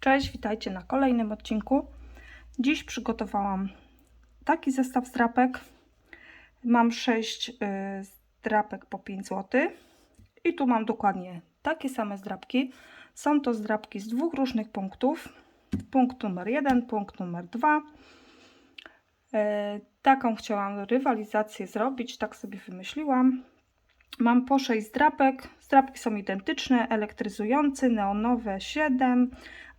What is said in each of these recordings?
Cześć, witajcie na kolejnym odcinku. Dziś przygotowałam taki zestaw zdrapek. Mam 6 zdrapek po 5 zł. I tu mam dokładnie takie same zdrapki. Są to zdrapki z dwóch różnych punktów. Punkt numer 1, punkt numer 2. Taką chciałam rywalizację zrobić, tak sobie wymyśliłam. Mam po 6 zdrapek. Zdrapki są identyczne, elektryzujący, neonowe 7,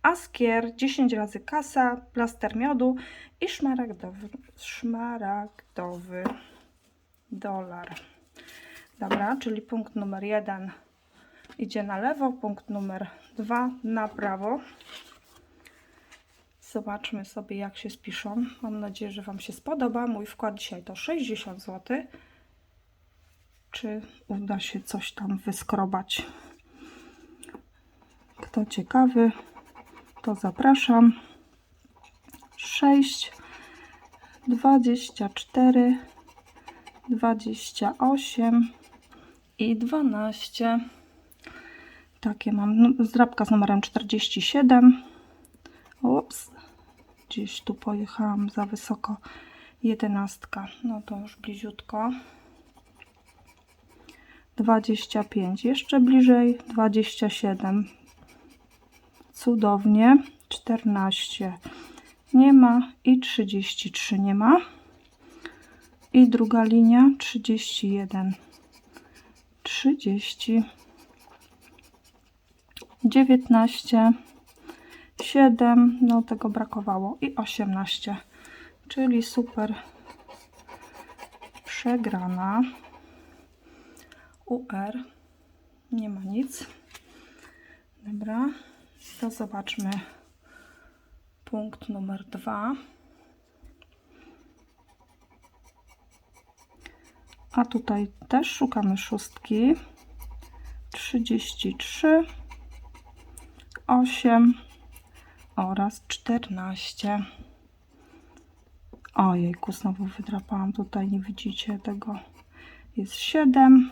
askier 10 razy kasa, plaster miodu i szmaragdowy, szmaragdowy dolar. Dobra, czyli punkt numer 1 idzie na lewo, punkt numer 2 na prawo. Zobaczmy sobie jak się spiszą. Mam nadzieję, że Wam się spodoba. Mój wkład dzisiaj to 60 zł czy uda się coś tam wyskrobać. Kto ciekawy, to zapraszam. 6, 24, 28 i 12. Takie mam. No, Zdrabka z numerem 47. Ups, gdzieś tu pojechałam za wysoko. Jedenastka, no to już bliziutko. 25, jeszcze bliżej 27. Cudownie. 14 nie ma i 33 nie ma. I druga linia 31, 30, 19, 7, no tego brakowało i 18, czyli super przegrana. UR. Nie ma nic. Dobra, to zobaczmy punkt numer dwa. A tutaj też szukamy szóstki. 33, 8 oraz 14. Ojejku, znowu wydrapałam tutaj, nie widzicie tego. Jest 7,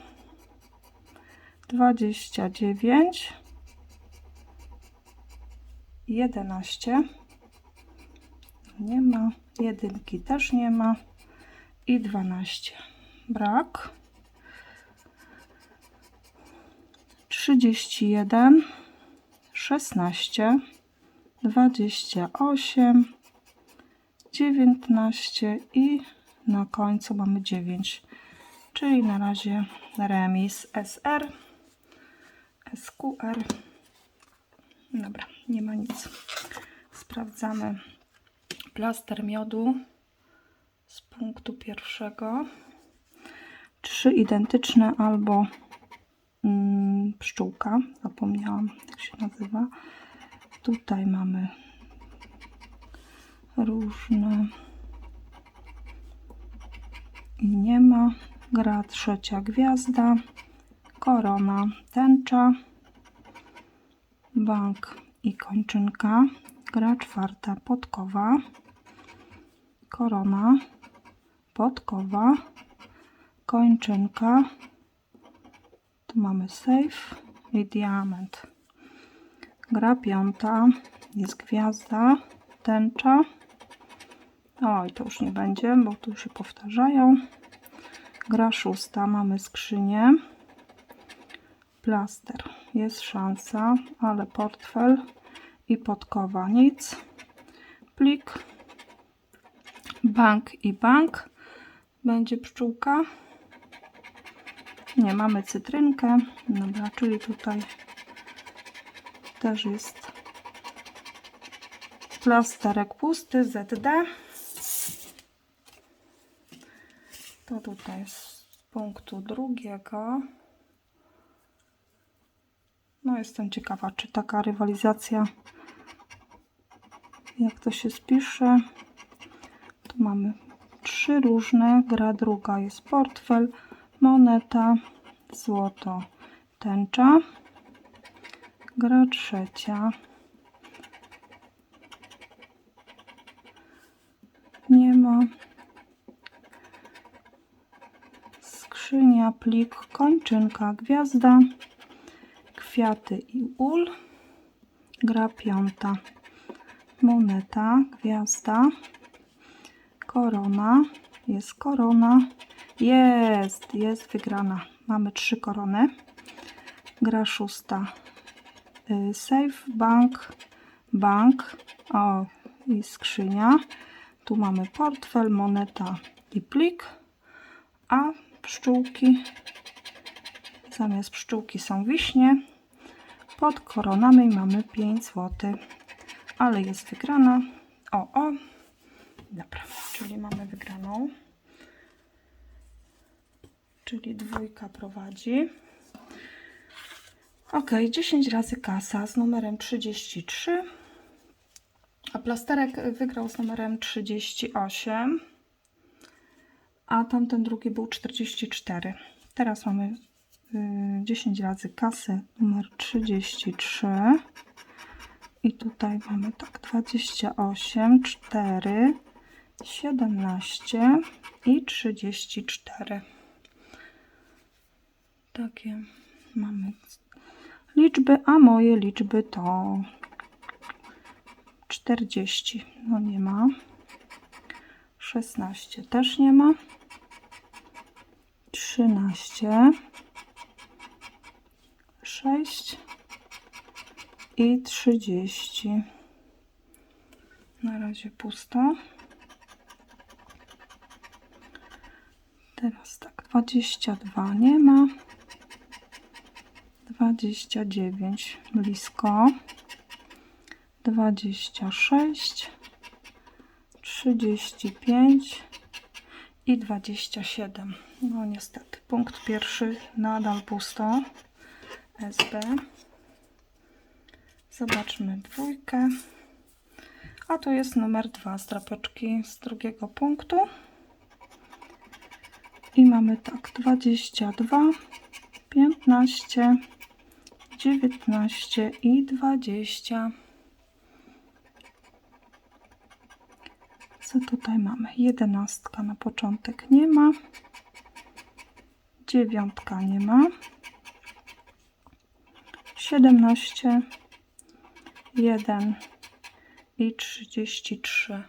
29 11 nie ma jedynki też nie ma i 12 brak. 31 16 28 19 i na końcu mamy 9 czyli na razie remis SR SQR. Dobra, nie ma nic. Sprawdzamy plaster miodu z punktu pierwszego. Trzy identyczne albo mm, pszczółka. Zapomniałam, jak się nazywa. Tutaj mamy różne. Nie ma. Gra trzecia gwiazda korona, tęcza, bank i kończynka, gra czwarta, podkowa, korona, podkowa, kończynka, tu mamy safe i diament. Gra piąta, jest gwiazda, tęcza. Oj, to już nie będzie, bo tu się powtarzają. Gra szósta, mamy skrzynię plaster. Jest szansa, ale portfel i podkowa nic. Plik, bank i bank. Będzie pszczółka. Nie mamy cytrynkę. Dobra, czyli tutaj też jest plasterek pusty ZD. To tutaj z punktu drugiego. No jestem ciekawa, czy taka rywalizacja, jak to się spisze. Tu mamy trzy różne. Gra druga jest portfel, moneta, złoto, tęcza. Gra trzecia. Nie ma. Skrzynia, plik, kończynka, gwiazda kwiaty i ul. Gra piąta. moneta, gwiazda, korona, jest korona, jest, jest wygrana. Mamy trzy korony. Gra szósta. Y, Safe, bank, bank, o i skrzynia. Tu mamy portfel, moneta i plik, a pszczółki, zamiast pszczółki są wiśnie. Pod koronami mamy 5 zł, ale jest wygrana. O, o, dobra, czyli mamy wygraną. Czyli dwójka prowadzi. Ok, 10 razy kasa z numerem 33. A plasterek wygrał z numerem 38. A tamten drugi był 44. Teraz mamy 10 razy kasy numer 33. I tutaj mamy tak 28, 4, 17 i 34. Takie mamy liczby, a moje liczby to 40. No nie ma. 16 też nie ma. 13 6 i 30. Na razie pusto. Teraz tak, 22 nie ma. 29 blisko. 26 35 i 27. No niestety, punkt pierwszy nadal pusto. SB. Zobaczmy dwójkę. A tu jest numer dwa strapeczki z drugiego punktu. I mamy tak 22, 15, 19 i 20. Co tutaj mamy? Jedenastka na początek nie ma. Dziewiątka nie ma. 17, 1 i 33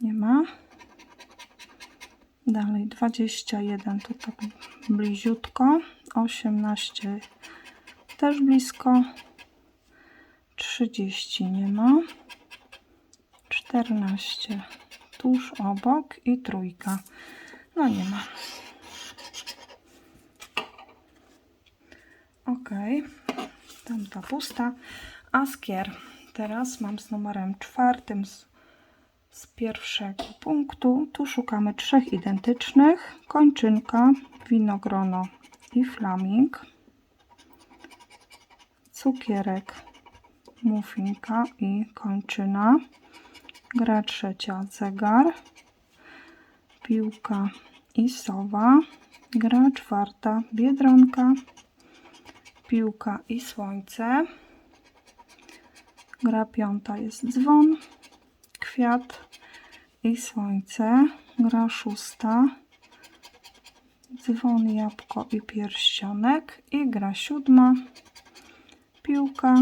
nie ma. Dalej 21 to tak bliziutko. 18 też blisko. 30 nie ma. 14 tuż obok i trójka. No nie ma. Ok, tamta pusta. Askier. Teraz mam z numerem czwartym z, z pierwszego punktu. Tu szukamy trzech identycznych. Kończynka, winogrono i flaming. Cukierek, muffinka i kończyna. Gra trzecia zegar, piłka i sowa. Gra czwarta biedronka, piłka i słońce. Gra piąta jest dzwon, kwiat i słońce. Gra szósta dzwon, jabłko i pierścionek. I gra siódma piłka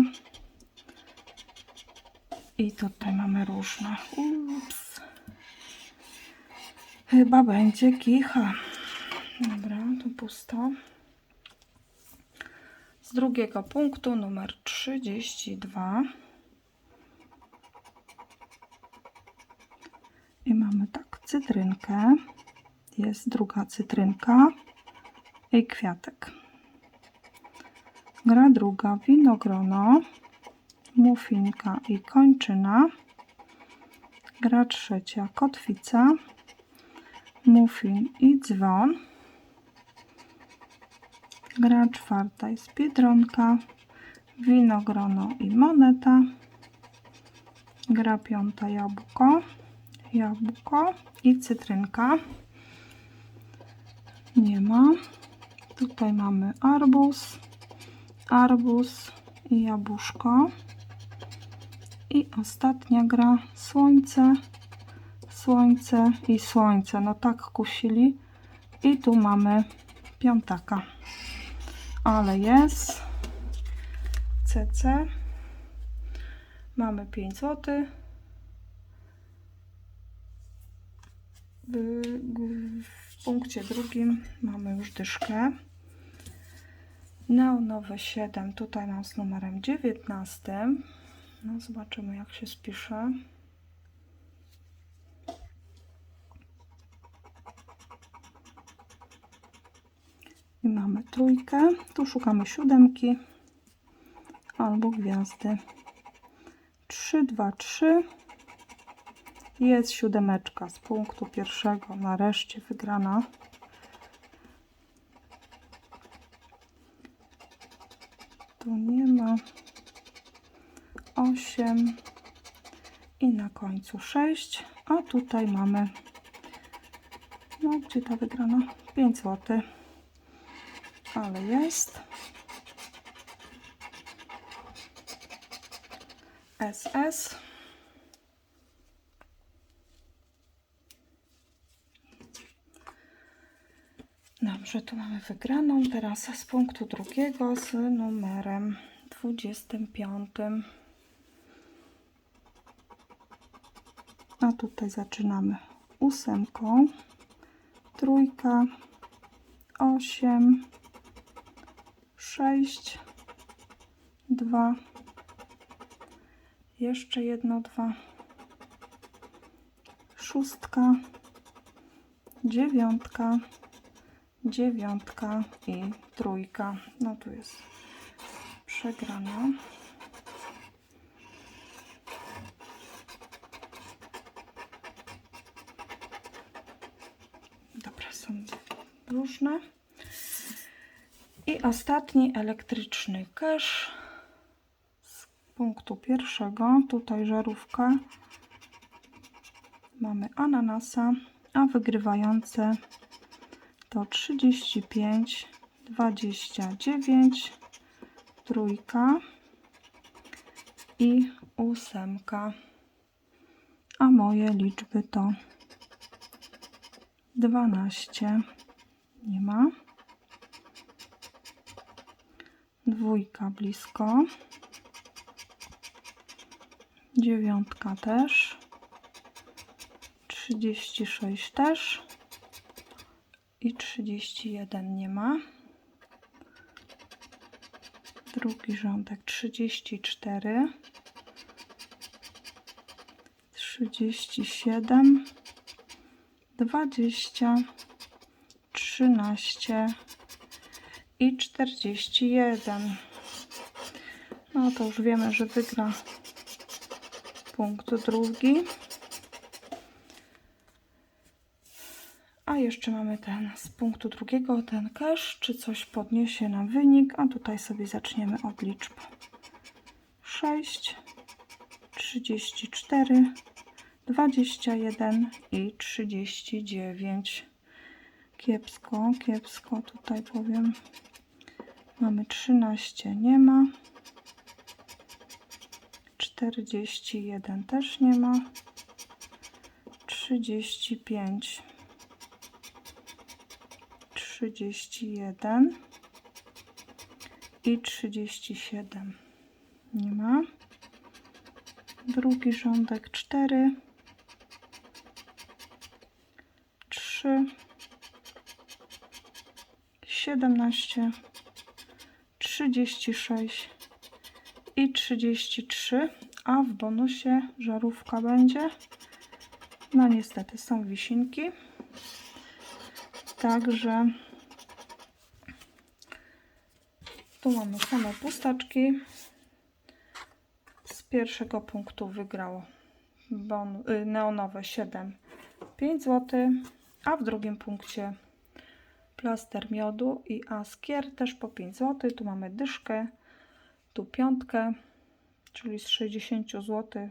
i tutaj mamy różne. Ups. Chyba będzie kicha. Dobra, tu pusto. Z drugiego punktu numer 32. I mamy tak, cytrynkę. Jest druga cytrynka i kwiatek. Gra druga, winogrono muffinka i kończyna. Gra trzecia, kotwica, muffin i dzwon. Gra czwarta jest biedronka, winogrono i moneta. Gra piąta, jabłko, jabłko i cytrynka. Nie ma. Tutaj mamy arbuz, arbuz i jabłuszko. I ostatnia gra słońce, słońce i słońce. No tak kusili. I tu mamy piątaka. Ale jest CC. Mamy 5 zł. W, punkcie drugim mamy już dyszkę. Neonowe 7, tutaj mam z numerem 19. No, zobaczymy jak się spisze. I mamy trójkę. Tu szukamy siódemki albo gwiazdy. 3, 2, 3. Jest siódemeczka z punktu pierwszego. Nareszcie wygrana. Tu nie ma. 8 i na końcu 6. A tutaj mamy. No, gdzie ta wygrana? 5 zł. Ale jest. SS. Dobrze, tu mamy wygraną. Teraz z punktu drugiego z numerem 25. A tutaj zaczynamy ósemką, trójka, osiem, sześć, dwa, jeszcze jedno dwa, szóstka, dziewiątka, dziewiątka i trójka. No tu jest przegrana. Dobra, są różne. Ostatni elektryczny cache z punktu pierwszego. Tutaj żarówka. Mamy ananasa, a wygrywające to 35, 29, trójka i ósemka. A moje liczby to 12. Nie ma. Dwójka blisko. Dziewiątka też. 36 też. I 31 nie ma. Drugi rządek 34. 37. 20. 13 i 41. No to już wiemy, że wygra punkt drugi. A jeszcze mamy ten z punktu drugiego, ten cash, czy coś podniesie nam wynik, a tutaj sobie zaczniemy od liczb 6, 34, 21 i 39. Kiepsko, kiepsko tutaj powiem. Mamy 13, nie ma. 41 też nie ma. 35. 31 i 37 nie ma. Drugi rządek 4 3 17 36 i 33 a w bonusie żarówka będzie. No niestety są wisinki także tu mamy same pustaczki. Z pierwszego punktu wygrało bon, y, neonowe 7 5 zł a w drugim punkcie plaster miodu i askier też po 5 zł. Tu mamy dyszkę, tu piątkę, czyli z 60 zł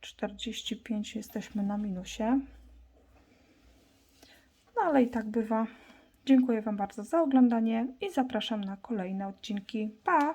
45 jesteśmy na minusie. No ale i tak bywa. Dziękuję Wam bardzo za oglądanie i zapraszam na kolejne odcinki. Pa!